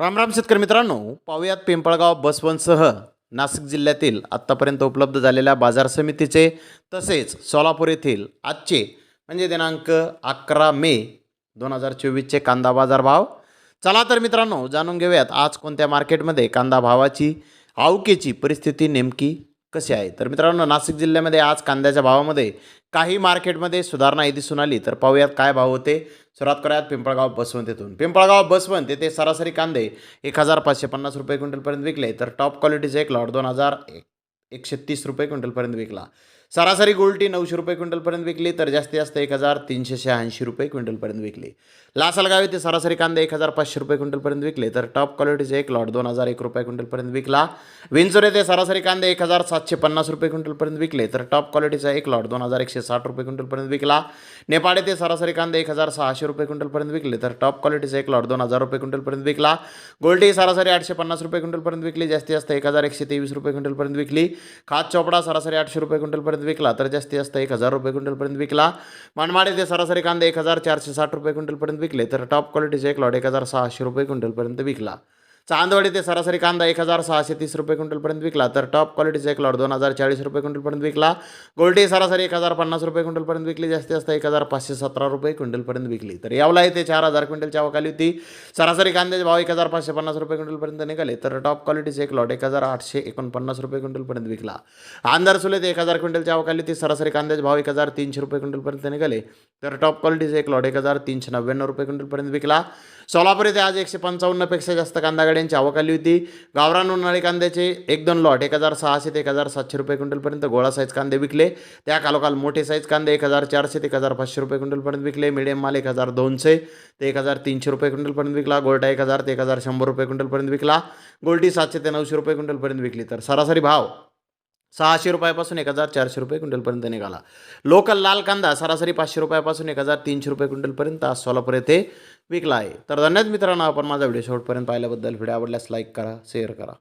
रामराम शेतकरी मित्रांनो पाहुयात पिंपळगाव बसवंतसह नाशिक जिल्ह्यातील आत्तापर्यंत उपलब्ध झालेल्या बाजार समितीचे तसेच सोलापूर येथील आजचे म्हणजे दिनांक अकरा मे दोन हजार चोवीसचे कांदा बाजार भाव. चला तर मित्रांनो जाणून घेऊयात आज कोणत्या मार्केटमध्ये कांदा भावाची आवकेची परिस्थिती नेमकी कसे आहे? तर मित्रांनो नाशिक जिल्ह्यामध्ये आज कांद्याच्या भावामध्ये काही मार्केटमध्ये सुधारणा ही दिसून आली. तर पाहूयात काय भाव होते. सुरुवात करूयात पिंपळगाव बसवंत येथून पिंपळगाव बसवंत येथे सरासरी कांदे एक हजार पाचशे पन्नास रुपये क्विंटलपर्यंत विकले. तर टॉप क्वालिटीचे एक लॉट दोन हजार एक एकशे तीस रुपये क्विंटलपर्यंत विकला. सरासरी गोल्टी नऊशे रुपये क्विंटलपर्यंत विकली तर जास्तीत जास्त एक हजार तीनशे शहाऐंशी रुपये क्विंटलपर्यंत विकली लासलगाव येथे सरासरी कांदे एक हजार पाचशे रुपये क्विंटलपर्यंत विकले तर टॉप क्वालिटीचे एक लॉट दोन हजार एक रुपये क्विंटलपर्यंत विकला विंचूर येथे सरासरी कांदे एक हजार सातशे पन्नास रुपये क्विंटलपर्यंत विकले तर टॉप क्वालिटीचा एक लॉट दोन हजार एकशे साठ रुपये क्विंटलपर्यंत विकला नेपाळ येथे सरासरी कांदे एक हजार सहाशे रुपये क्विंटलपर्यंत विकले तर टॉप क्वालिटीचा एक लॉट दोन हजार रुपये क्विंटलपर्यंत विकला गोल्डी सरासरी आठशे पन्नास रुपये क्विंटलपर्यंत विकली जास्तीत जास्त एक हजार एकशे तेवीस रुपये क्विंटलपर्यंत विकली खात चोपडा सरासरी आठशे रुपये क्विंटलपर्यंत विकला तर जास्तीत जास्त एक हजार रुपये क्विंटलपर्यंत विकला. मनमाड येथे सरासरी कांदे एक हजार चारशे साठ रुपये क्विंटलपर्यंत विकले. तर टॉप क्वालिटीचे एक लॉट एक हजार सहाशे रुपये क्विंटलपर्यंत विकला. चांदवड येथे सरासरी कांदा एक हजार सहाशे तीस रुपये क्विंटलपर्यंत विकला. तर टॉप क्वालिटीचा एक लॉट दोन हजार चाळीस रुपये क्विंटलपर्यंत विकला. गोल्डी सरासरी एक हजार पन्नास रुपये क्विंटलपर्यंत विकली. जास्तीत जास्त एक हजार पाचशे सतरा रुपये क्विंटलपर्यंत विकली. तर यावला येथे चार हजार क्विंटलच्या अवकाली होती. सरासरी कांद्याचे भाव एक हजार पाचशे पन्नास रुपये क्विंटलपर्यंत निघाले. तर टॉप क्वालिटीचे एक लॉट एक हजार आठशे एकोणपन्नास रुपये क्विंटलपर्यंत विकला. आंधार सुलेत एक हजार क्विंटलच्या अवकाली होती. सरासरी कांद्याचे भाव एक हजार तीनशे रुपये क्विंटलपर्यंत निघाले. तर टॉप क्वालिटीचे एक लॉट एक हजार तीनशे नव्याण्णव रुपये क्विंटलपर्यंत विकला. सोलापूर येथे आज एकशे पंचावन्नपेक्षा जास्त कांदा गाड्यांची आवक आली होती. गावरान उन्हाळी कांद्याचे एक दोन लॉट एक हजार सहाशे ते एक हजार सातशे रुपये क्विंटलपर्यंत गोळा साईज कांदे विकले. त्या कालोकाल मोठे साईज कांदे एक हजार चारशे ते एक हजार पाचशे रुपये क्विंटलपर्यंत विकले. मिडियम माल एक हजार दोनशे ते एक हजार तीनशे रुपये क्विंटलपर्यंत विकला. गोल्टा एक हजार ते एक हजार शंभर रुपये क्विंटलपर्यंत विकला. गोल्टी सातशे ते नऊशे रुपये क्विंटलपर्यंत विकली. तर सरासरी भाव सहाशे रुपयापासून एक हजार चारशे रुपये क्विंटलपर्यंत निघाला. लोकल लाल कांदा सरासरी पाचशे रुपयापासून एक हजार तीनशे रुपये क्विंटलपर्यंत आज सोलापूर येथे विकला आहे. तर धन्यवाद मित्रांनो आपण माझा व्हिडिओ शेवटपर्यंत पाहिल्याबद्दल. व्हिडिओ आवडल्यास लाईक करा शेअर करा.